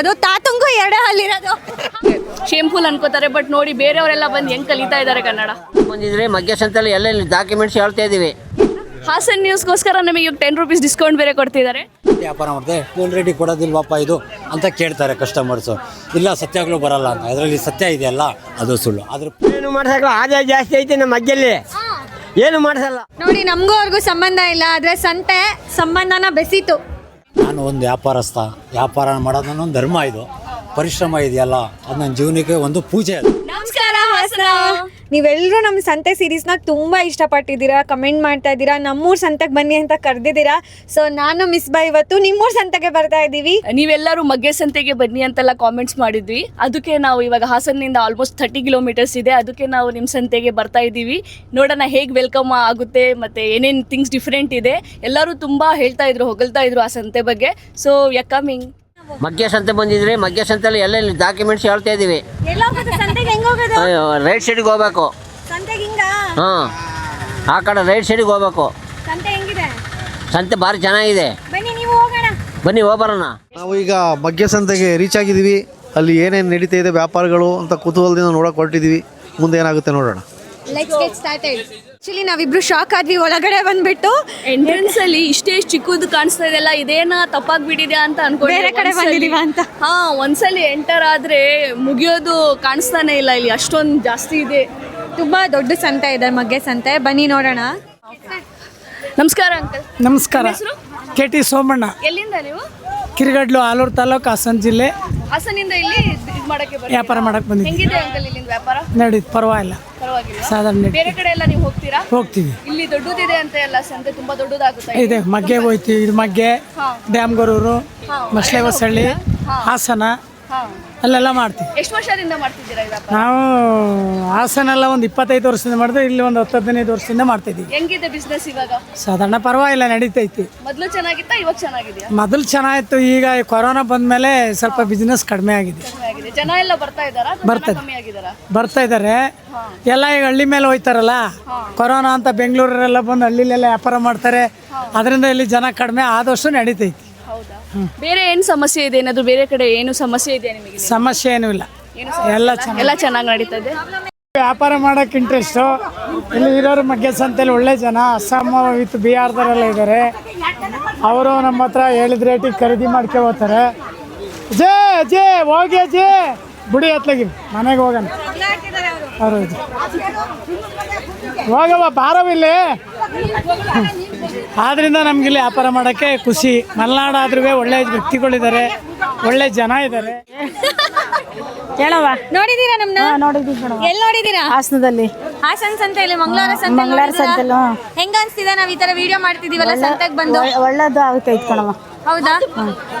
ಅದು ತಾತುಂಗು ಎರಡೇ ಹಲ್ಲಿರೋದು ಶೇಮ್ಫುಲ್ ಅನ್ಕೋತಾರೆ ಬಟ್ ನೋಡಿ ಬೇರೆಯವರೆಲ್ಲ ಬಂದು ಹೆಂಗ್ ಕಲಿತಾ ಇದ್ದಾರೆ ಕನ್ನಡ. ಬಂದಿದ್ರೆ ಮಗ್ಯ ಸಂತೆಯಲ್ಲಿ ಎಲ್ಲೆಲ್ಲಿ ಡಾಕ್ಯುಮೆಂಟ್ಸ್ ಹೇಳ್ತಾ ಇದೀವಿ ಹಾಸನ್ ನ್ಯೂಸ್ಗೋಸ್ಕರ ನಮಗೆ ಟೆನ್ ರುಪೀಸ್ ಡಿಸ್ಕೌಂಟ್ ಬೇರೆ ಕೊಡ್ತಿದ್ದಾರೆ. ವ್ಯಾಪಾರ ಮಾಡಿದೆ ಫೋನ್ ರೆಡಿ ಕೊಡೋದಿಲ್ವಪ್ಪ ಇದು ಅಂತ ಕೇಳ್ತಾರೆ ಕಸ್ಟಮರ್ಸು ಇಲ್ಲ ಸತ್ಯಗಳು ಬರಲ್ಲ ಅಂತ. ಅದರಲ್ಲಿ ಸತ್ಯ ಇದೆಯಲ್ಲ ಅದು ಸುಳ್ಳು. ಅದ್ರ ಏನು ಮಾಡ್ಸಲ್ಲ ಆದಾಯ ಜಾಸ್ತಿ ಐತೆ ನಮ್ಮ ಮಗ್ಗಲ್ಲಿ. ಏನು ಮಾಡ್ಸಲ್ಲ? ನೋಡಿ ನಮಗೂ ಅವ್ರಿಗೂ ಸಂಬಂಧ ಇಲ್ಲ ಆದ್ರೆ ಸಂತೆ ಸಂಬಂಧನ ಬೆಸೀತು. ನಾನು ಒಂದು ವ್ಯಾಪಾರಸ್ಥ. ವ್ಯಾಪಾರ ಮಾಡೋದು ಒಂದು ಧರ್ಮ ಇದು. ಪರಿಶ್ರಮ ಇದೆಯಲ್ಲ, ಅದು ನನ್ನ ಜೀವನಕ್ಕೆ ಒಂದು ಪೂಜೆ ಅದು. ಹಾಸನ. ನೀವೆಲ್ಲರೂ ನಮ್ಮ ಸಂತೆ ಸೀರೀಸ್ನ ತುಂಬ ಇಷ್ಟಪಟ್ಟಿದ್ದೀರಾ ಕಮೆಂಟ್ ಮಾಡ್ತಾ ಇದ್ದೀರಾ ನಮ್ಮೂರ್ ಸಂತೆಗೆ ಬನ್ನಿ ಅಂತ ಕರೆದಿದ್ದೀರಾ. ಸೊ ನಾನು ಮಿಸ್ ಬಾ ಇವತ್ತು ನಿಮ್ಮೂರ್ ಸಂತೆಗೆ ಬರ್ತಾ ಇದ್ದೀವಿ. ನೀವೆಲ್ಲರೂ ಮಗ್ಗೆ ಸಂತೆಗೆ ಬನ್ನಿ ಅಂತೆಲ್ಲ ಕಾಮೆಂಟ್ಸ್ ಮಾಡಿದ್ವಿ. ಅದಕ್ಕೆ ನಾವು ಇವಾಗ ಹಾಸನ್ನಿಂದ ಆಲ್ಮೋಸ್ಟ್ ಥರ್ಟಿ ಕಿಲೋಮೀಟರ್ಸ್ ಇದೆ. ಅದಕ್ಕೆ ನಾವು ನಿಮ್ಮ ಸಂತೆಗೆ ಬರ್ತಾ ಇದ್ದೀವಿ. ನೋಡೋಣ ಹೇಗೆ ವೆಲ್ಕಮ್ ಆಗುತ್ತೆ ಮತ್ತೆ ಏನೇನು ಥಿಂಗ್ಸ್ ಡಿಫ್ರೆಂಟ್ ಇದೆ. ಎಲ್ಲರೂ ತುಂಬಾ ಹೇಳ್ತಾ ಇದ್ರು ಹೊಗಳ್ತಾ ಇದ್ರು ಆ ಸಂತೆ ಬಗ್ಗೆ. ಸೊ ಯಾ ಕಮಿಂಗ್ ಮಗ್ಯ ಸಂತೆ ಬಂದಿದ್ರೆ. ಮಗ್ಗೆ ಸಂತೆಲಿ ಎಲ್ಲೆಲ್ಲಿ ಡಾಕ್ಯುಮೆಂಟ್ಸ್ ಹೇಳ್ತಾ ಇದೀವಿ. ಅಯ್ಯೋ ಸಂತೆಗೆ ಹೆಂಗ್ ಹೋಗೋದು? ರೈಟ್ ಸೈಡ್ಗೆ ಹೋಗ್ಬೇಕು. ಹಾ ಆ ಕಡೆ ರೈಟ್ ಸೈಡ್ಗೆ ಹೋಗ್ಬೇಕು. ಸಂತೆ ಹೆಂಗಿದೆ? ಸಂತೆ ಭಾರಿ ಚೆನ್ನಾಗಿದೆ. ಬನ್ನಿ ನೀವು ಹೋಗೋಣ. ಹೋಗ್ಬರೋಣ. ನಾವು ಈಗ ಮಗ್ಗೆ ಸಂತೆಗೆ ರೀಚ್ ಆಗಿದ್ದೀವಿ. ಅಲ್ಲಿ ಏನೇನು ನಡೀತಾ ಇದೆ ವ್ಯಾಪಾರಗಳು ಅಂತ ಕುತೂಹಲದಿಂದ ನೋಡೋಕೆ ಹೊರಟಿದ್ದೀವಿ. ಮುಂದೆ ಏನಾಗುತ್ತೆ ನೋಡೋಣ. ಲೆಟ್ಸ್ ಗೆಟ್ ಸ್ಟಾರ್ಟೆಡ್ ಆಕ್ಚುಲಿ ನಾವಿಬ್ರು ಶಾಕ್ ಆದ್ವಿ ಒಳಗಡೆ ಬಂದ್ಬಿಟ್ಟು. ಎಂಟ್ರೆನ್ಸ್ ಅಲ್ಲಿ ಇಷ್ಟೇ ಚಿಕ್ಕದು ಕಾಣಿಸ್ತಾ ಇದೆಲ್ಲ ಇದೇನ ತಪ್ಪಾಗ್ಬಿಟ್ಟಿದೆ ಅಂತ ಅನ್ಕೊಂಡೆ. ಬೇರೆ ಕಡೆ ಬಂದಿದೀವ ಅಂತ. ಹಾ ಒಂದ್ಸಲಿ ಎಂಟರ್ ಆದ್ರೆ ಮುಗಿಯೋದು ಕಾಣಿಸ್ತಾನೆ ಇಲ್ಲ ಇಲ್ಲಿ ಅಷ್ಟೊಂದು ಜಾಸ್ತಿ ಇದೆ. ತುಂಬಾ ದೊಡ್ಡ ಸಂತೆ ಇದೆ ಮಗ್ಗೆ ಸಂತೆ. ಬನ್ನಿ ನೋಡೋಣ. ನಮಸ್ಕಾರ ಅಂಕಲ್ ನಮಸ್ಕಾರ. K T Somanna. ಎಲ್ಲಿಂದ ನೀವು? ಕಿರಿಗಡ್ಲು ಆಲೂರು ತಾಲೂಕು ಹಾಸನ ಜಿಲ್ಲೆ. ಹಾಸನಿಂದ ಇಲ್ಲಿ? ಇದು ಮಾಡಕ್ಕೆ ಬರ್ತೀರಾ? ವ್ಯಾಪಾರ ಮಾಡಕ್ ಬಂದಿದ್ವಿ ಹೆಂಗಿದೆ ಅಂಕಲ್ ಇಲ್ಲಿಂದ ವ್ಯಾಪಾರ? ನಡೀತು ಪರವಾಗಿಲ್ಲ. ಪರವಾಗಿಲ್ಲ ಸಾಧಾರಣ ನಡೀತು. ಬೇರೆ ಕಡೆ ಎಲ್ಲ ನೀವು ಹೋಗ್ತೀರಾ? ಹೋಗ್ತೀವಿ. ಇಲ್ಲಿ ದೊಡ್ಡದಿದೆ ಅಂತ ಎಲ್ಲ ಸಂತೆ ತುಂಬಾ ದೊಡ್ಡದಾಗುತ್ತೆ ಇದೆ ಮಗ್ಗೆ ಹೋಯ್ತೀವಿ. ಇದು ಮಗ್ಗೆ ಡ್ಯಾಮ್ಗರೂರು ಮಸ್ಲೆ ಹೊಸಳ್ಳಿ ಹಾಸನ ಹಾ ಅಲ್ಲೆಲ್ಲ ಮಾಡ್ತೀವಿ. ಎಷ್ಟು ವರ್ಷದಿಂದ ಮಾಡ್ತಿದ್ದೀರಾ ನಾವು ಹಾಸನ ಹಾಸನೆಲ್ಲ ಒಂದು ಇಪ್ಪತ್ತೈದು ವರ್ಷದಿಂದ ಮಾಡಿದ್ರೆ ಇಲ್ಲಿ ಒಂದು ಹತ್ತು ಹದಿನೈದು ವರ್ಷದಿಂದ ಮಾಡ್ತಿದ್ದೀವಿ. ಹೆಂಗಿದೆ ಬಿಸ್ನೆಸ್ ಇವಾಗ? ಸಾಧಾರಣ ಪರವಾಗಿಲ್ಲ ನಡೀತೈತಿ. ಮೊದಲು ಚೆನ್ನಾಗಿತ್ತಾ ಇವಾಗ ಚೆನ್ನಾಗಿದೆ ಮೊದಲು ಚೆನ್ನಾಗಿತ್ತು ಈಗ ಈ ಕೊರೋನಾ ಬಂದಮೇಲೆ ಸ್ವಲ್ಪ ಬಿಸ್ನೆಸ್ ಕಡಿಮೆ ಆಗಿದೆ. ಜನ ಎಲ್ಲ ಬರ್ತಾ ಇದ್ದಾರಾ ಅಥವಾ ಜನ ಬರ್ತಾರೆ. ಕಮ್ಮಿ ಆಗಿದ್ದಾರಾ? ಬರ್ತಾ ಇದ್ದಾರೆ. ಎಲ್ಲ ಈಗ ಹಳ್ಳಿ ಮೇಲೆ ಹೋಯ್ತಾರಲ್ಲ? ಕೊರೋನಾ ಅಂತ ಬೆಂಗಳೂರಲ್ಲೆಲ್ಲ ಬಂದು ಹಳ್ಳಿಲೆಲ್ಲ ವ್ಯಾಪಾರ ಮಾಡ್ತಾರೆ. ಅದರಿಂದ ಇಲ್ಲಿ ಜನ ಕಡಿಮೆ ಆದಷ್ಟು ನಡೀತೈತಿ. ಹೌದಾ? ಬೇರೆ ಏನು ಸಮಸ್ಯೆ ಇದೆ? ಏನಾದರೂ ಬೇರೆ ಕಡೆ ಏನು ಸಮಸ್ಯೆ ಇದೆ ನಿಮಗೆ? ಸಮಸ್ಯೆ ಏನೂ ಇಲ್ಲ. ಎಲ್ಲ ಚೆನ್ನಾಗಿ ಎಲ್ಲ ಚೆನ್ನಾಗಿ ನಡೀತದೆ? ಇದೆ ವ್ಯಾಪಾರ ಮಾಡೋಕೆ ಇಂಟ್ರೆಸ್ಟು ಇಲ್ಲಿ ಇರೋರು ಮಗ್ಗೆ ಸಂತೆಲಿ ಒಳ್ಳೆ ಜನ. ಅಸ್ಸಾಮ್ ವಿತ್ ಬಿಹಾರದವರೆಲ್ಲ ಇದ್ದಾರೆ. ಅವರು ನಮ್ಮ ಹತ್ರ ಹೇಳಿದ ರೇಟಿಗೆ ಖರೀದಿ ಮಾಡ್ಕೋತಾರೆ ಹೋಗ್ತಾರೆ. ಜೇ ಜೇ ಹೋಗಿ ಜೇ ಬುಡಿ ಹತ್ಲಾಗಿ. ಮನೆಗೆ ಹೋಗೋಣ. ಅವರು. ಹೋಗವ ಬಾರವಿಲ್ಲಿ ಆದ್ರಿಂದ ನಮ್ಗಿಲ್ಲಿ ವ್ಯಾಪಾರ ಮಾಡೋಕ್ಕೆ ಖುಷಿ. ಮಲೆನಾಡು ಆದ್ರೂ ಒಳ್ಳೆ ವ್ಯಕ್ತಿಗಳಿದ್ದಾರೆ ಒಳ್ಳೆ ಜನ ಇದ್ದಾರೆ. ಹೇಳವ್ವ ನೋಡಿದೀರಾ ನಮ್ನ? ನೋಡಿದ್ವಿ ಮೇಡಮ್ ಎಲ್ಲಿ ನೋಡಿದೀರಾ ಹಾಸನದಲ್ಲಿ. ಹಾಸನ್ ಸಂತೆಯಲ್ಲಿ ಮಂಗಳವಾರ ಸಂತೆ ಮಂಗಳವಾರ ಸಂತೆಲ್ಲ. ಹೆಂಗ ಅನ್ಸ್ತಿದೆ ನಾವ್ ಈ ತರ ವಿಡಿಯೋ ಮಾಡ್ತಿದೀವಲ್ಲ ಸಂತೆಗೆ ಬಂದು? ಒಳ್ಳೆ- ಒಳ್ಳೇದು ಆಗುತ್ತೆ ಕಣವ ಹೌದಾ?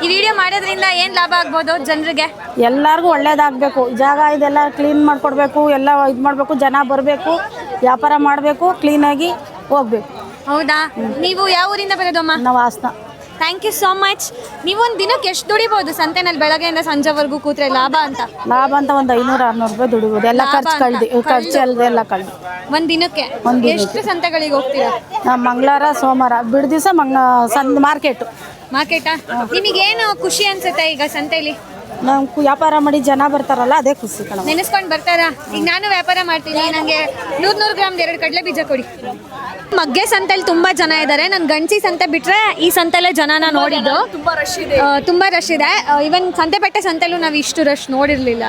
ಈ ವಿಡಿಯೋ ಮಾಡೋದ್ರಿಂದ ಏನ್ ಲಾಭ ಆಗ್ಬೋದು ಜನರಿಗೆ? ಎಲ್ಲಾರ್ಗು ಒಳ್ಳೇದಾಗಬೇಕು. ಜಾಗ ಇದೆಲ್ಲ ಕ್ಲೀನ್ ಮಾಡ್ಕೊಡ್ಬೇಕು ಎಲ್ಲ ಇದು ಮಾಡಬೇಕು ಜನ ಬರಬೇಕು ವ್ಯಾಪಾರ ಮಾಡಬೇಕು ಕ್ಲೀನಾಗಿ ಹೋಗ್ಬೇಕು. ಹೌದಾ? ನೀವು ಯಾವ ಊರಿಂದ ಬರೋದಮ್ಮ ನಾವು Hassan. Thank you so much ನೀವೊಂದು ಒಂದ್ ದಿನಕ್ಕೆ ಎಷ್ಟು ದುಡಿಬಹುದು ಸಂತೆನಲ್ಲಿ ಬೆಳಗ್ಗೆಯಿಂದ ಸಂಜೆವರೆಗೂ ಕೂತ್ರೆ ಲಾಭ ಅಂತ? ಲಾಭ ಅಂತ ಒಂದು ಐನೂರು ಆರ್ನೂರು ರೂಪಾಯಿ ದುಡಿಬೋದು. ಎಲ್ಲ ಲಾಭ ಖರ್ಚು ಅಂತ. ಕಳ್ದು. ಖರ್ಚು ಅಲ್ಲದೆ ಎಲ್ಲ ಕಳ್ದು. ಒಂದ್ ದಿನಕ್ಕೆ ಒಂದ್ ದಿನಕ್ಕೆ. ಎಷ್ಟು ಸಂತೆಗಳಿಗೆ ಹೋಗ್ತೀರಾ? ನಾವು ಮಂಗಳವಾರ ಸೋಮವಾರ ಬಿಡು ದಿವಸ ಮಂಗ ಸಂದ್ ಮಾರ್ಕೆಟು. ಮಾರ್ಕೆಟಾ? ನಿಮಗೇನು ಖುಷಿ ಅನ್ಸುತ್ತೆ ಈಗ ಸಂತೆಲಿ? ನಾವು ವ್ಯಾಪಾರ ಮಾಡಿ ಜನ ಬರ್ತಾರಲ್ಲ ಅದೇ ಖುಷಿ ಕಣವ ನೆನೆಸ್ಕೊಂಡ್ ಬರ್ತಾರಾ? ಈಗ ನಾನು ವ್ಯಾಪಾರ ಮಾಡ್ತೀನಿ ನನಗೆ ನೂರು ನೂರು ಗ್ರಾಮ್ ಎರಡು ಕಡಲೆ ಬೀಜ ಕೊಡಿ. ಮಗ್ಗೆ ಸಂತೆಲಿ ತುಂಬಾ ಜನ ಇದ್ದಾರೆ ನಾನು ಗಂಜಿ ಸಂತೆ ಬಿಟ್ರೆ ಈ ಸಂತೆಲೆ ಜನನ ನೋಡಿದ್ದು. ತುಂಬಾ ರಶ್ ಇದೆ. ಆ, ತುಂಬಾ ರಶ್ ಇದೆ. ಇವನ್ ಸಂತೆಪೇಟೆ ಸಂತೆಲೂ ನಾವು ಇಷ್ಟು ರಶ್ ನೋಡಿರ್ಲಿಲ್ಲ.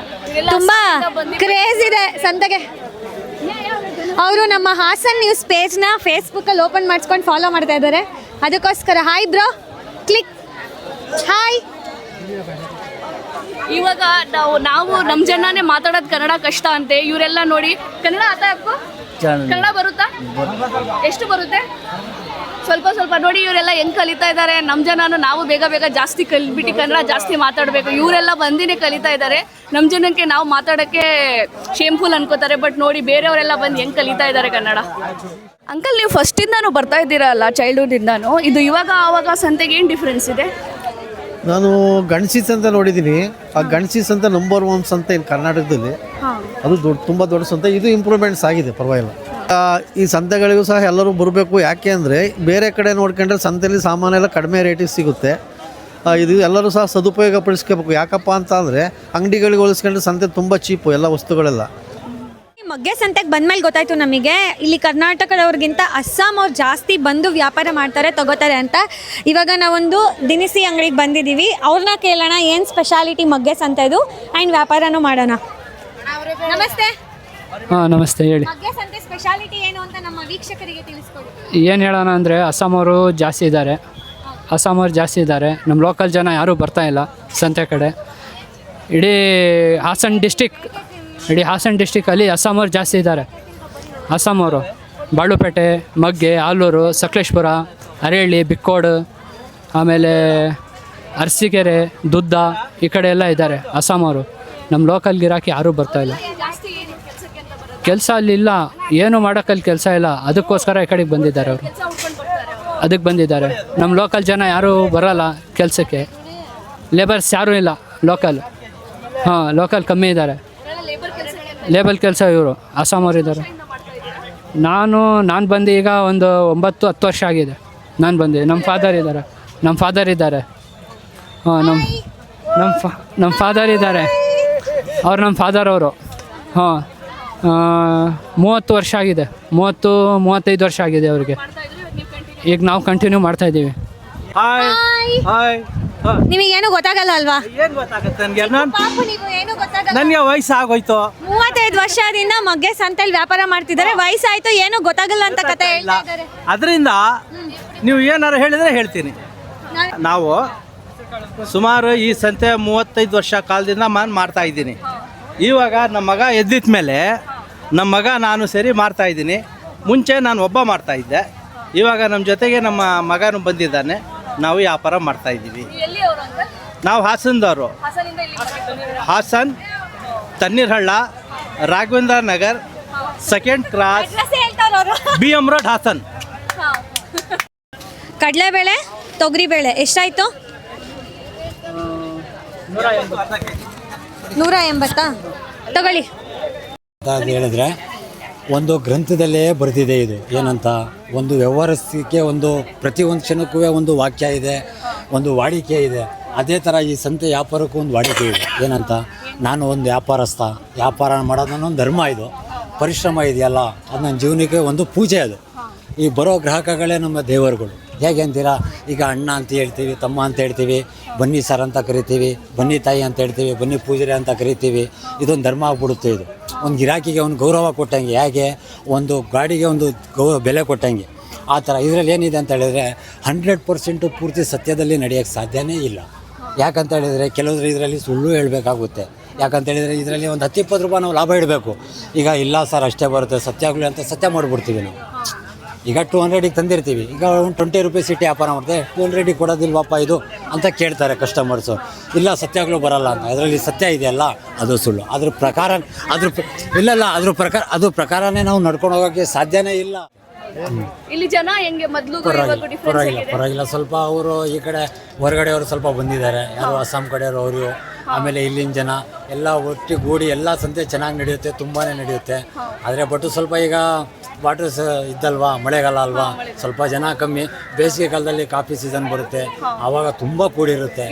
ತುಂಬಾ ಕ್ರೇಜ್ ಇದೆ ಸಂತೆಗೆ. ಅವರು ನಮ್ಮ ಹಾಸನ್ ನ್ಯೂಸ್ ಪೇಜ್ನ ಫೇಸ್ಬುಕ್ಕಲ್ಲಿ ಓಪನ್ ಮಾಡಿಸ್ಕೊಂಡು ಫಾಲೋ ಮಾಡ್ತಾ ಇದ್ದಾರೆ. ಅದಕ್ಕೋಸ್ಕರ ಹಾಯ್ ಬ್ರೋ ಕ್ಲಿಕ್ ಹಾಯ್ ಇವಾಗ ನಾವು ನಾವು ನಮ್ಮ ಜನನೇ ಮಾತಾಡೋದು ಕನ್ನಡ ಕಷ್ಟ ಅಂತೆ. ಇವರೆಲ್ಲ ನೋಡಿ ಕನ್ನಡ ಆತ ಅಪ್ಪ ಕನ್ನಡ ಬರುತ್ತಾ? ಎಷ್ಟು ಬರುತ್ತೆ? ಸ್ವಲ್ಪ ಸ್ವಲ್ಪ ನೋಡಿ ಇವರೆಲ್ಲ ಹೆಂಗ್ ಕಲಿತಾ ಇದ್ದಾರೆ ನಮ್ಮ ಜನನು ನಾವು ಬೇಗ ಬೇಗ ಜಾಸ್ತಿ ಕಲ್ಬಿಟ್ಟು ಕನ್ನಡ ಜಾಸ್ತಿ ಮಾತಾಡಬೇಕು. ಇವರೆಲ್ಲ ಬಂದಿನೇ ಕಲಿತಾ ಇದ್ದಾರೆ ನಮ್ಮ ಜನಕ್ಕೆ ನಾವು ಮಾತಾಡೋಕ್ಕೆ ಶೇಮ್ಫುಲ್ ಅನ್ಕೋತಾರೆ ಬಟ್ ನೋಡಿ ಬೇರೆಯವರೆಲ್ಲ ಬಂದು ಹೆಂಗ್ ಕಲಿತಾ ಇದ್ದಾರೆ ಕನ್ನಡ. ಅಂಕಲ್ ನೀವು ಫಸ್ಟಿಂದಾನು ಬರ್ತಾ ಇದ್ದೀರಲ್ಲ ಚೈಲ್ಡ್ಹುಡ್ಡಿಂದಾನು ಇದು ಇವಾಗ ಆವಾಗ ಸಂತೆಗೆ ಏನು ಡಿಫ್ರೆನ್ಸ್ ಇದೆ? ನಾನು ಗಣಸೀಸ್ ಅಂತ ನೋಡಿದ್ದೀನಿ. ಆ ಗಣಸೀಸ್ ಅಂತ ನಂಬರ್ ಒನ್ ಸಂತೆ ಇಲ್ಲಿ ಕರ್ನಾಟಕದಲ್ಲಿ. ಅದು ದೊಡ್ಡ ತುಂಬ ದೊಡ್ಡ ಸಂತೆ. ಇದು ಇಂಪ್ರೂವ್ಮೆಂಟ್ಸ್ ಆಗಿದೆ ಪರವಾಗಿಲ್ಲ. ಈ ಸಂತೆಗಳಿಗೂ ಸಹ ಎಲ್ಲರೂ ಬರಬೇಕು. ಯಾಕೆ ಅಂದರೆ ಬೇರೆ ಕಡೆ ನೋಡ್ಕೊಂಡ್ರೆ ಸಂತೆಯಲ್ಲಿ ಸಾಮಾನೆಲ್ಲ ಕಡಿಮೆ ರೇಟಿಗೆ ಸಿಗುತ್ತೆ. ಇದು ಎಲ್ಲರೂ ಸಹ ಸದುಪಯೋಗ ಪಡಿಸ್ಕೋಬೇಕು. ಯಾಕಪ್ಪ ಅಂತ ಅಂದರೆ ಅಂಗಡಿಗಳಿಗೆ ಹೋಲಿಸ್ಕೊಂಡ್ರೆ ಸಂತೆ ತುಂಬ ಚೀಪು ಎಲ್ಲ ವಸ್ತುಗಳೆಲ್ಲ. ಮಗ್ಗೆ ಸಂತೆಗೆ ಬಂದ್ಮೇಲೆ ಗೊತ್ತಾಯ್ತು ನಮಗೆ ಇಲ್ಲಿ ಕರ್ನಾಟಕದವ್ರಿಗಿಂತ ಅಸ್ಸಾಂ ಅವ್ರು ಜಾಸ್ತಿ ಬಂದು ವ್ಯಾಪಾರ ಮಾಡ್ತಾರೆ ತಗೋತಾರೆ ಅಂತ. ಇವಾಗ ನಾವೊಂದು ದಿನಸಿ ಅಂಗಡಿಗೆ ಬಂದಿದ್ದೀವಿ ಅವ್ರನ್ನ ಕೇಳೋಣ ಏನು ಸ್ಪೆಷಾಲಿಟಿ ಮಗ್ಗೆ ಸಂತೆದು ಆ್ಯಂಡ್ ವ್ಯಾಪಾರನೂ ಮಾಡೋಣ. ನಮಸ್ತೆ. ಹಾಂ ನಮಸ್ತೆ ಹೇಳಿ. ಮಗ್ಗೆ ಸಂತೆ ಸ್ಪೆಷಾಲಿಟಿ ಏನು ಅಂತ ನಮ್ಮ ವೀಕ್ಷಕರಿಗೆ ತಿಳಿಸ್ಕೊಡಿ. ಏನು ಹೇಳೋಣ ಅಂದರೆ ಅಸ್ಸಾಮವರು ಜಾಸ್ತಿ ಇದ್ದಾರೆ ಅಸ್ಸಾಮವ್ರು ಜಾಸ್ತಿ ಇದ್ದಾರೆ ನಮ್ಮ ಲೋಕಲ್ ಜನ ಯಾರೂ ಬರ್ತಾ ಇಲ್ಲ ಸಂತೆ ಕಡೆ. ಇಡೀ ಹಾಸನ್ ಡಿಸ್ಟಿಕ್ ಇಡೀ ಹಾಸನ ಡಿಸ್ಟಿಕಲ್ಲಿ ಅಸ್ಸಾಮವ್ರು ಜಾಸ್ತಿ ಇದ್ದಾರೆ. ಅಸ್ಸಾಮವರು ಬಾಳುಪೇಟೆ, ಮಗ್ಗೆ, ಆಲೂರು, ಸಕಲೇಶ್ಪುರ ಅರೇಳಿ ಬಿಕ್ಕೋಡು, ಆಮೇಲೆ ಅರಸೀಕೆರೆ, ದುದ್ದ ಈ ಕಡೆ ಎಲ್ಲ ಇದ್ದಾರೆ ಅಸ್ಸಾಮವರು ನಮ್ಮ ಲೋಕಲ್ ಗಿರಾಕಿ ಯಾರೂ ಬರ್ತಾ ಇಲ್ಲ. ಕೆಲಸ ಅಲ್ಲಿಲ್ಲ ಏನು ಮಾಡೋಕ್ಕಲ್ಲಿ ಕೆಲಸ ಇಲ್ಲ. ಅದಕ್ಕೋಸ್ಕರ ಈ ಕಡೆಗೆ ಬಂದಿದ್ದಾರೆ ಅವರು. ಅದಕ್ಕೆ ಬಂದಿದ್ದಾರೆ. ನಮ್ಮ ಲೋಕಲ್ ಜನ ಯಾರೂ ಬರೋಲ್ಲ ಕೆಲಸಕ್ಕೆ. ಲೇಬರ್ಸ್ ಯಾರೂ ಇಲ್ಲ ಲೋಕಲ್ ಹಾಂ ಲೋಕಲ್ ಕಮ್ಮಿ ಇದ್ದಾರೆ. ಲೇಬರ್ ಕೆಲಸ ಇವರು ಅಸ್ಸಾಮವ್ರು ಇದ್ದಾರೆ. ನಾನು ನಾನು ಬಂದು ಈಗ ಒಂದು ಒಂಬತ್ತು ಹತ್ತು ವರ್ಷ ಆಗಿದೆ. ನಾನು ಬಂದೆ ನಮ್ಮ ಫಾದರ್ ಇದ್ದಾರೆ. ನಮ್ಮ ಫಾದರ್ ಇದ್ದಾರೆ. ಹಾಂ ನಮ್ಮ ನಮ್ಮ ಫಾ ನಮ್ಮ ಫಾದರ್ ಇದ್ದಾರೆ. ಅವ್ರು ನಮ್ಮ ಫಾದರ್ ಅವರು. ಹಾಂ ಮೂವತ್ತು ವರ್ಷ ಆಗಿದೆ. ಮೂವತ್ತು ಮೂವತ್ತೈದು ವರ್ಷ ಆಗಿದೆ ಅವ್ರಿಗೆ. ಈಗ ನಾವು ಕಂಟಿನ್ಯೂ ಮಾಡ್ತಾ ಇದ್ದೀವಿ. ಹಾಯ್ ಹಾಯ್ ನಿಮಗೇನು ಗೊತ್ತಾಗಲ್ಲ ಅಲ್ವಾ? ಏನು ಗೊತ್ತಾಗುತ್ತೆ ನನಗೆ? ನಾನು ಪಾಪು ನೀವು ಏನು ಗೊತ್ತಾಗಲ್ಲ. ನನಗೆ ವಯಸ್ಸು ಆಗೋಯ್ತು ಮೂವತ್ತೈದು ವರ್ಷದಿಂದ ಮಗ್ಗೆ ಸಂತೆಯಲ್ಲಿ ವ್ಯಾಪಾರ ಮಾಡ್ತಿದ್ದಾರೆ. ವಯಸ್ಸಾಯ್ತು ಏನು ಗೊತ್ತಾಗಲ್ಲ ಅಂತ ಕತೆ ಹೇಳ್ತಾ ಇದ್ದಾರೆ. ಅದರಿಂದ ನೀವು ಏನಾರು ಹೇಳಿದ್ರೆ ಹೇಳ್ತೀನಿ. ನಾವು ಸುಮಾರು ಈ ಸಂತೆ ಮೂವತ್ತೈದು ವರ್ಷ ಕಾಲದಿಂದ ನಾನು ಮಾಡ್ತಾ ಇದ್ದೀನಿ. ಇವಾಗ ನಮ್ಮ ಮಗ ಎದ್ದಿದ ಮೇಲೆ ನಮ್ಮ ಮಗ ನಾನು ಸೇರಿ ಮಾಡ್ತಾ ಇದ್ದೀನಿ. ಮುಂಚೆ ನಾನು ಒಬ್ಬ ಮಾಡ್ತಾ ಇದ್ದೆ. ಇವಾಗ ನಮ್ಮ ಜೊತೆಗೆ ನಮ್ಮ ಮಗನು ಬಂದಿದ್ದಾನೆ. ನಾವು ವ್ಯಾಪಾರ ಮಾಡ್ತಾ ಇದ್ದೀವಿ. ಎಲ್ಲಿ ಅವರು ನಾವು ಹಾಸನದವರು. ಹಾಸನ್ ಇಲ್ಲಿ Hassan Tanneerhalla Raghavendra Nagar second cross B M road Hassan. ತೊಗರಿ ಬೇಳೆ ಎಷ್ಟಾಯ್ತು? ನೂರ ಎಂಬತ್ತಾ? ತಗೊಳ್ಳಿ. ಹೇಳಿದ್ರೆ ಒಂದು ಗ್ರಂಥದಲ್ಲೇ ಬರೆದಿದೆ ಇದು. ಏನಂತ? ಒಂದು ವ್ಯವಹಾರಕ್ಕೆ ಒಂದು ಪ್ರತಿಯೊಂದು ಕ್ಷಣಕ್ಕೂ ಒಂದು ವಾಕ್ಯ ಇದೆ, ಒಂದು ವಾಡಿಕೆ ಇದೆ. ಅದೇ ಥರ ಈ ಸಂತೆ ವ್ಯಾಪಾರಕ್ಕೂ ಒಂದು ವಾಡಿಕೆ ಇದೆ. ಏನಂತ? ನಾನು ಒಂದು ವ್ಯಾಪಾರಸ್ಥ. ವ್ಯಾಪಾರ ಮಾಡೋದು ಒಂದು ಧರ್ಮ ಇದು. ಪರಿಶ್ರಮ ಇದೆಯಲ್ಲ? ಅದು ನನ್ನ ಜೀವನಕ್ಕೆ ಒಂದು ಪೂಜೆ ಅದು. ಈ ಬರೋ ಗ್ರಾಹಕಗಳೇ ನಮ್ಮ ದೇವರುಗಳು. ಹೇಗೆ ಅಂತೀರಾ? ಈಗ ಅಣ್ಣ ಅಂತ ಹೇಳ್ತೀವಿ, ತಮ್ಮ ಅಂತ ಹೇಳ್ತೀವಿ, ಬನ್ನಿ ಸರ್ ಅಂತ ಕರಿತೀವಿ, ಬನ್ನಿ ತಾಯಿ ಅಂತ ಹೇಳ್ತೀವಿ, ಬನ್ನಿ ಪೂಜಾರಿ ಅಂತ ಕರಿತೀವಿ. ಇದೊಂದು ಧರ್ಮ ಆಗ್ಬಿಡುತ್ತೆ ಇದು. ಒಂದು ಗಿರಾಕಿಗೆ ಒಂದು ಗೌರವ ಕೊಟ್ಟಂಗೆ, ಹೇಗೆ? ಒಂದು ಗಾಡಿಗೆ ಒಂದು ಗೌ, ಬೆಲೆ ಕೊಟ್ಟಂಗೆ. ಆ ಥರ ಇದರಲ್ಲಿ ಏನಿದೆ ಅಂತ ಹೇಳಿದ್ರೆ ಹಂಡ್ರೆಡ್ ಪರ್ಸೆಂಟು ಪೂರ್ತಿ ಸತ್ಯದಲ್ಲಿ ನಡೆಯೋಕ್ಕೆ ಸಾಧ್ಯನೇ ಇಲ್ಲ. ಯಾಕಂತ ಹೇಳಿದರೆ, ಕೆಲವರು ಇದರಲ್ಲಿ ಸುಳ್ಳು ಹೇಳಬೇಕಾಗುತ್ತೆ. ಯಾಕಂತ ಹೇಳಿದರೆ, ಇದರಲ್ಲಿ ಒಂದು ಹತ್ತು ಇಪ್ಪತ್ತು ರೂಪಾಯಿ ನಾವು ಲಾಭ ಇಡಬೇಕು. ಈಗ ಇಲ್ಲ ಸರ್, ಅಷ್ಟೇ ಬರುತ್ತೆ. ಸತ್ಯಾಗ್ಲಿ ಅಂತ ಸತ್ಯ ಮಾಡಿಬಿಡ್ತೀವಿ ನಾವು. ಈಗ ಟೂ ಹಂಡ್ರೆಡಿಗೆ ತಂದಿರ್ತೀವಿ. ಈಗ ಒಂದು ಟ್ವೆಂಟಿ ರುಪೀಸ್ ಇಟ್ಟು ವ್ಯಾಪಾರ ಮಾಡಿದೆ ಟೂ ಹಂಡ್ರೆಡಿಗೆ ಕೊಡೋದಿಲ್ವಪ್ಪ ಇದು ಅಂತ ಕೇಳ್ತಾರೆ ಕಸ್ಟಮರ್ಸು ಇಲ್ಲ ಸತ್ಯಗಳು ಬರಲ್ಲ ಅಂತ. ಅದರಲ್ಲಿ ಸತ್ಯ ಇದೆಯಲ್ಲ ಅದು ಸುಳ್ಳು. ಅದ್ರ ಪ್ರಕಾರ ಅದ್ರ ಪ್ರ- ಇಲ್ಲ ಇಲ್ಲ ಅದ್ರ ಪ್ರಕಾರ ಅದ್ರ ಪ್ರಕಾರನೇ ನಾವು ನಡ್ಕೊಂಡು ಹೋಗೋಕ್ಕೆ ಸಾಧ್ಯನೇ ಇಲ್ಲ. ಇಲ್ಲಿ ಜನ ಹೆಂಗೆ ಮೊದಲು ಪರವಾಗಿಲ್ಲ ಪರವಾಗಿಲ್ಲ ಪರವಾಗಿಲ್ಲ. ಸ್ವಲ್ಪ ಅವರು ಈ ಕಡೆ ಹೊರಗಡೆಯವರು ಸ್ವಲ್ಪ ಬಂದಿದ್ದಾರೆ. ಯಾರು ಅಸ್ಸಾಂ ಕಡೆಯವರು ಅವರು ಆಮೇಲೆ ಇಲ್ಲಿನ ಜನ ಎಲ್ಲ ಒಟ್ಟಿಗೂಡಿ ಎಲ್ಲ ಸಂತೆ ಚೆನ್ನಾಗಿ ನಡೆಯುತ್ತೆ ತುಂಬಾ ನಡೆಯುತ್ತೆ. ಆದರೆ ಬಟ್ ಸ್ವಲ್ಪ ಈಗ ವಾಟರ್ ಇದ್ದಲ್ವಾ ಮಳೆಗಾಲ ಅಲ್ವಾ ಸ್ವಲ್ಪ ಜನ ಕಮ್ಮಿ. ಬೇಸಿಗೆ ಕಾಲದಲ್ಲಿ ಕಾಫಿ ಸೀಸನ್ ಬರುತ್ತೆ. ಆವಾಗ ತುಂಬಾ ಕೂಡಿರುತ್ತೆ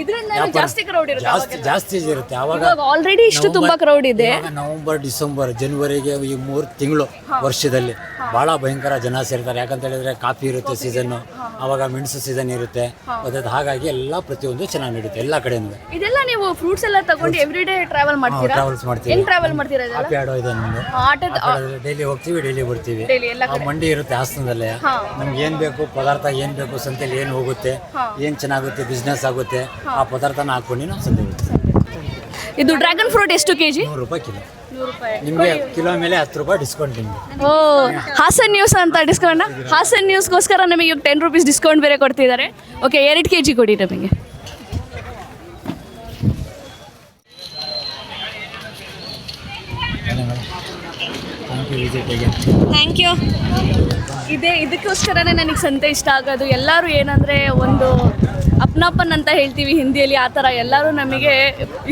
ಜಾಸ್ತಿ ಜಾಸ್ತಿ ಜಾಸ್ತಿ ಇರುತ್ತೆ. ಆವಾಗ ಆಲ್ರೆಡಿ ಇಷ್ಟು ತುಂಬಾ ಕ್ರೌಡ್ ಇದೆ. ನವೆಂಬರ್ ಡಿಸೆಂಬರ್ ಜನವರಿಗೆ ಈ ಮೂರು ತಿಂಗಳು ವರ್ಷದಲ್ಲಿ ಬಹಳ ಭಯಂಕರ ಜನ ಸೇರ್ತಾರೆ. ಯಾಕಂತ ಹೇಳಿದ್ರೆ ಕಾಫಿ ಇರುತ್ತೆ ಸೀಸನ್ ಆವಾಗ ಮೆಣಸು ಸೀಸನ್ ಇರುತ್ತೆ. ಹಾಗಾಗಿ ಎಲ್ಲ ಪ್ರತಿಯೊಂದು ಚೆನ್ನಾಗಿ ನಡೆಯುತ್ತೆ ಎಲ್ಲ ಕಡೆಯಿಂದ ಇದೆಲ್ಲ ನೀವು ಫ್ರೂಟ್ಸ್ ಎಲ್ಲ ತಗೊಂಡು ಎವ್ರಿ ಡೇ ಟ್ರಾವೆಲ್ ಮಾಡ್ತೀರಾ? ಟ್ರಾವೆಲ್ಸ್ ಮಾಡ್ತೀವಿ. ಹೆಂಗ್ ಟ್ರಾವೆಲ್ ಮಾಡ್ತೀರಾ ಇದೆಲ್ಲ ಆಡೋ ಇದೆ ನಮ್ದು. ಆಟದ ಡೈಲಿ ಹೋಗ್ತೀವಿ ಡೈಲಿ ಬರ್ತೀವಿ. ಡೈಲಿ ಎಲ್ಲ ಆ ಮಂಡಿ ಇರುತ್ತೆ ಹಾಸನದಲ್ಲೇ. ನಮ್ಗೆ ಏನ್ ಬೇಕು ಪದಾರ್ಥ ಏನ್ ಬೇಕು ಸಂತೆಲಿ ಏನು ಹೋಗುತ್ತೆ ಏನ್ ಚೆನ್ನಾಗುತ್ತೆ ಬಿಸ್ನೆಸ್ ಆಗುತ್ತೆ ಆ ಪದಾರ್ಥನ ಹಾಕೊಂಡು ನಾವು ಸಂತೆ ಹೋಗ್ತೀವಿ. ಇದು ಡ್ರ್ಯಾಗನ್ ಫ್ರೂಟ್ ಎಷ್ಟು ಕೆಜಿ ನೂರು ರೂಪಾಯಿ ಕಿಲೋ ನಿಮಗೆ ಕಿಲೋ ಮೇಲೆ ಹತ್ತು ರೂಪಾಯಿ ಡಿಸ್ಕೌಂಟ್ ನಿಮಗೆ. ಓ ಹಾಸನ್ ನ್ಯೂಸ್ ಅಂತ ಡಿಸ್ಕೌಂಟ್ ಹಾಸನ್ ನ್ಯೂಸ್ಗೋಸ್ಕರ ನಮಗೆ ಇವಾಗ ಟೆನ್ ರುಪೀಸ್ ಡಿಸ್ಕೌಂಟ್ ಬೇರೆ ಕೊಡ್ತಿದ್ದಾರೆ. ಓಕೆ ಎರಡು ಕೆಜಿ ಕೊಡಿ ನಮಗೆ. ಥ್ಯಾಂಕ್ ಯು ಇದೇ ಇದಕ್ಕೋಸ್ಕರನೇ ನನಗೆ ಸಂತೆ ಇಷ್ಟ ಆಗೋದು. ಎಲ್ಲರೂ ಏನಂದರೆ ಒಂದು ಅಪ್ನಪ್ಪನ್ ಅಂತ ಹೇಳ್ತೀವಿ ಹಿಂದಿಯಲ್ಲಿ ಆ ಥರ ಎಲ್ಲರೂ ನಮಗೆ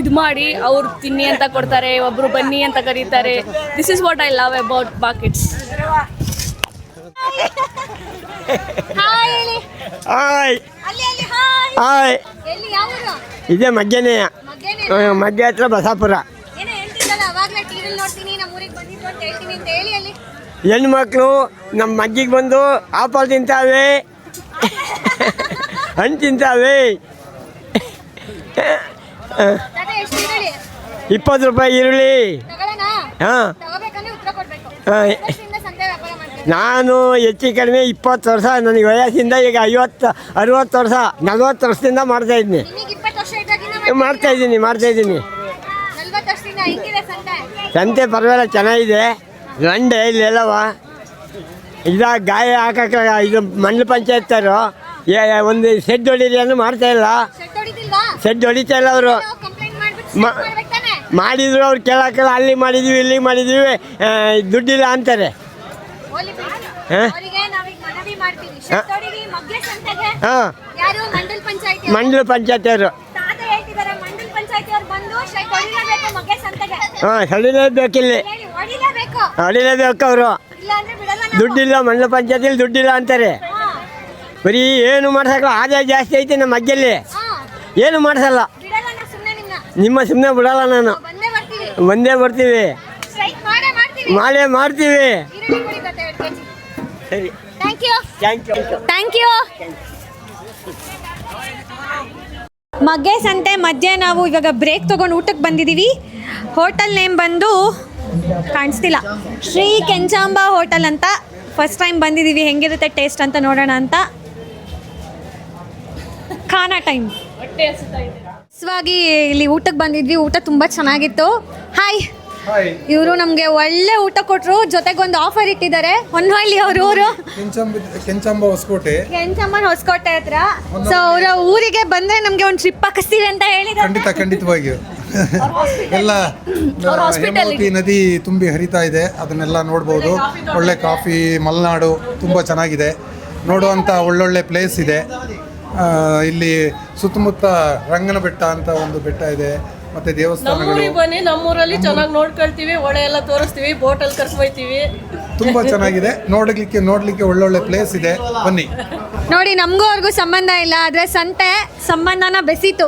ಇದು ಮಾಡಿ ಅವ್ರು ತಿನ್ನಿ ಅಂತ ಕೊಡ್ತಾರೆ ಒಬ್ಬರು ಬನ್ನಿ ಅಂತ ಕರೀತಾರೆ. This is what I love about markets hi hi ಅಲ್ಲಿ ಅಲ್ಲಿ ಹಾಯ್ ಹಾಯ್ ಎಲ್ಲಿ ಯಾವ ಊರು? ಇದೇ ಮಧ್ಯನೇ ಮಗ್ಗೇನೆ. ಮಧ್ಯ ಹತ್ರ ಬಸಾಪುರ ಏನೋ ಹೇಳ್ತಿದ್ದಲ್ಲ ಅವಾಗ್ಲೇ ಟಿವಿಲಿ ನೋಡ್ತೀನಿ ನಮ್ಮ ಊರಿಗೆ ಬಂದಿದ್ದು ಅಂತ ಹೇಳ್ತೀನಿ ಅಂತ ಹೇಳಿ ಅಲ್ಲಿ ಹೆಣ್ಮಕ್ಳು ನಮ್ಮ ಮಜ್ಜಿಗೆ ಬಂದು ಆಪಲ್ ತಿಂತಾವೆ. ಹಣ್ಣು ತಿಂತಾವೆ. ತಾತ ಇಪ್ಪತ್ತು ರೂಪಾಯಿ ಈರುಳ್ಳಿ. ಹಾಂ. ನಾನು ಹೆಚ್ಚು ಕಡಿಮೆ ಇಪ್ಪತ್ತು ವರ್ಷ ನನಗೆ ವಯಸ್ಸಿಂದ ಈಗ ಐವತ್ತು ಅರುವತ್ತು ವರ್ಷ ನಲ್ವತ್ತು ವರ್ಷದಿಂದ ಮಾಡ್ತಾ ಇದ್ದೀನಿ. ಮಾಡ್ತಾ ಇದ್ದೀನಿ ಮಾಡ್ತಾ ಇದ್ದೀನಿ. ನಲ್ವತ್ತು ವರ್ಷದಿಂದ ಹೆಂಗಿದೆ ಸಂತೆ? ಸಂತೆ ಪರವಾಗಿಲ್ಲ ಚೆನ್ನಾಗಿದೆ. ರಂಡೆ ಇಲ್ಲೆಲ್ಲವ? ಇದ ಗಾಯ ಹಾಕಕ್ಕೆ ಇದು ಮಂಡಲ ಪಂಚಾಯತ್ತರು ಒಂದು ಸೆಡ್ ಹೊಡೀರಿ ಅಂದ್ರೆ ಮಾಡ್ತಾ ಇಲ್ಲ. ಸೆಡ್ ಹೊಡಿತಾ ಇಲ್ಲ ಅವರು. ಮಾಡಿದ್ರು ಅವ್ರು ಕೇಳಕ್ಕೆಲ್ಲ ಅಲ್ಲಿ ಮಾಡಿದ್ವಿ ಇಲ್ಲಿ ಮಾಡಿದ್ವಿ ದುಡ್ಡಿಲ್ಲ ಅಂತಾರೆ. ಹಾ? ಮಂಡಲ್ ಪಂಚಾಯತಿ ಅವ್ರು. ಹಾಂ ಹೊಡಿಲೇಬೇಕಿಲ್ಲಿ. ಹೇಳಿ. ಹೊಡಿಲೇಬೇಕು ಅವರು. ಇಲ್ಲ ಅಂದ್ರೆ ಬಿಡಲ್ಲ ನಾವು. ದುಡ್ಡಿಲ್ಲ ಮಂಡಲ ಪಂಚಾಯತಿಲಿ ದುಡ್ಡಿಲ್ಲ ಅಂತಾರೆ. ಬರೀ ಏನು ಮಾಡ್ಸಲ್ಲ ಆದಾಯ ಜಾಸ್ತಿ ಐತೆ ನಮ್ಮ ಅಜ್ಜಲ್ಲಿ. ಏನು ಮಾಡ್ಸಲ್ಲ. ನಿಮ್ಮ ಸುಮ್ಮನೆ ಬಿಡಲ್ಲ ನಾನು. ನಾವು ಬಂದೇ ಬರ್ತೀವಿ. ಒಂದೇ ಬರ್ತೀವಿ. ಮಾಡೇ ಮಾಡ್ತೀವಿ. ಸರಿ. Thank you thank you thank you ಮಗ್ಗೆ ಸಂತೆ ಮಧ್ಯೆ ನಾವು ಇವಾಗ ಬ್ರೇಕ್ ತಗೊಂಡು ಊಟಕ್ಕೆ ಬಂದಿದ್ದೀವಿ. ಹೋಟೆಲ್ ನೇಮ್ ಬಂದು ಕಾಣಿಸ್ತಿಲ್ಲ. ಶ್ರೀ ಕೆಂಚಾಂಬ ಹೋಟೆಲ್ ಅಂತ ಫಸ್ಟ್ ಟೈಮ್ ಬಂದಿದ್ದೀವಿ ಹೆಂಗಿರುತ್ತೆ ಟೇಸ್ಟ್ ಅಂತ ನೋಡೋಣ ಅಂತ. ಖಾನಾ ಟೈಮ್ ಸ್ವಾಗಿ ಇಲ್ಲಿ ಊಟಕ್ಕೆ ಬಂದಿದ್ವಿ. ಊಟ ತುಂಬ ಚೆನ್ನಾಗಿತ್ತು. ಹಾಯ್ ಇವರು ನಮಗೆ ಒಳ್ಳೆ ಊಟ ಕೊಟ್ಟರು ಜೊತೆಗೆ ಒಂದು ಆಫರ್ ಇಟ್ಟಿದ್ದಾರೆ. ಹೊನ್ನಹಳ್ಳಿ ಅವರು ಊರು. ಕೆಂಚಂಬ ಕೆಂಚಂಬ ಹೊಸಕೋಟೆ. ಕೆಂಚಮ್ಮನ ಹೊಸಕೋಟೆ ಹತ್ರ. ಸೊ ಅವರ ಊರಿಗೆ ಬಂದ್ರೆ ನಮಗೆ ಒಂದು ಟ್ರಿಪ್ ಹಾಕಿಸ್ತೀವಿ ಅಂತ ಹೇಳಿದ್ರು ಖಂಡಿತ ಖಂಡಿತವಾಗಿಯೂ. ಎಲ್ಲ ಹೇಮಾವತಿ ನದಿ ತುಂಬಿ ಹರಿತಾ ಇದೆ ಅದನ್ನೆಲ್ಲ ನೋಡ್ಬೋದು. ಒಳ್ಳೆ ಕಾಫಿ ಮಲೆನಾಡು ತುಂಬ ಚೆನ್ನಾಗಿದೆ. ನೋಡುವಂಥ ಒಳ್ಳೊಳ್ಳೆ ಪ್ಲೇಸ್ ಇದೆ. ಇಲ್ಲಿ ಸುತ್ತಮುತ್ತ ರಂಗನ ಬೆಟ್ಟ ಅಂತ ಒಂದು ಬೆಟ್ಟ ಇದೆ ಮತ್ತೆ ದೇವಸ್ಥಾನಗಳು. ಬನ್ನಿ ನಮ್ಮೂರಲ್ಲಿ ಚೆನ್ನಾಗಿ ನೋಡ್ಕೊಳ್ತೀವಿ ಹೊಳೆ ಎಲ್ಲ ತೋರಿಸ್ತೀವಿ ಬೋಟಲ್ಲಿ ಕರ್ಕೊಯ್ತೀವಿ ತುಂಬಾ ಚೆನ್ನಾಗಿದೆ. ನೋಡ್ಲಿಕ್ಕೆ ನೋಡ್ಲಿಕ್ಕೆ ಒಳ್ಳೊಳ್ಳೆ ಪ್ಲೇಸ್ ಇದೆ. ಬನ್ನಿ. ನೋಡಿ ನಮಗೂ ಅವ್ರಿಗೂ ಸಂಬಂಧ ಇಲ್ಲ ಆದ್ರೆ ಸಂತೆ ಸಂಬಂಧನ ಬೆಸೀತು.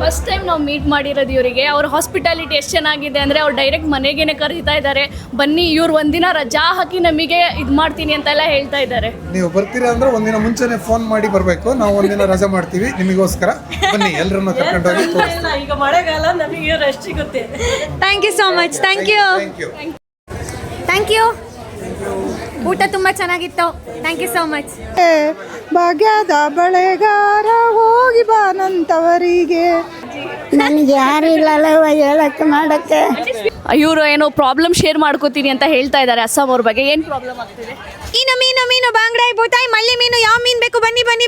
ಫಸ್ಟ್ ಟೈಮ್ ನಾವು ಮೀಟ್ ಮಾಡಿರೋದು ಇವರಿಗೆ. ಅವ್ರ ಹಾಸ್ಪಿಟಾಲಿಟಿ ಎಷ್ಟು ಚೆನ್ನಾಗಿದೆ ಅಂದರೆ ಅವ್ರು ಡೈರೆಕ್ಟ್ ಮನೆಗೇನೆ ಕರೀತಾ ಇದ್ದಾರೆ. ಬನ್ನಿ ಇವ್ರು ಒಂದಿನ ರಜಾ ಹಾಕಿ ನಮಗೆ ಇದು ಮಾಡ್ತೀನಿ ಅಂತೆಲ್ಲ ಹೇಳ್ತಾ ಇದ್ದಾರೆ. ನೀವು ಬರ್ತೀರಾ ಅಂದ್ರೆ ಒಂದಿನ ಮುಂಚೆನೆ ಫೋನ್ ಮಾಡಿ ಬರಬೇಕು. ನಾವು ಒಂದಿನ ರಜೆ ಮಾಡ್ತೀವಿ. ನಿಮಗೋಸ್ಕರ ಬನ್ನಿ ಎಲ್ಲರನ್ನು ಕರ್ಕೊಂಡೋಗಿ ಈಗ ಮಳೆಗಾಲ ನಮಗೆ ರೆಸ್ಟ್ ಸಿಗುತ್ತೆ. Thank you so much thank you thank you thank you ಊಟ ತುಂಬ ಚೆನ್ನಾಗಿತ್ತು. ಥ್ಯಾಂಕ್ ಯು ಸೋ ಮಚ್ ಭಾಗ್ಯದ ಬಳೆಗಾರ ಹೋಗಿ ಬಾನಂತವರಿಗೆ ನನ್ಗೆ ಯಾರು ಇಲ್ಲಲ್ಲವ ಹೇಳಕ್ಕೆ ಮಾಡಕ್ಕೆ. ಇವರು ಏನೋ ಪ್ರಾಬ್ಲಮ್ ಶೇರ್ ಮಾಡ್ಕೋತೀನಿ ಅಂತ ಹೇಳ್ತಾ ಇದ್ದಾರೆ ಅಸ್ಸಾಂ ಅವ್ರ ಬಗ್ಗೆ. ಏನು ಪ್ರಾಬ್ಲಮ್ ಆಗ್ತಿದೆ? ಇನ್ನು ಮೀನು ಮೀನು ಬಾಂಗ್ಡಾಯ್ ಬೂತಾಯಿ ಮಲ್ಲಿ ಮೀನು ಯಾವ ಮೀನು ಬೇಕು? ಬನ್ನಿ ಬನ್ನಿ.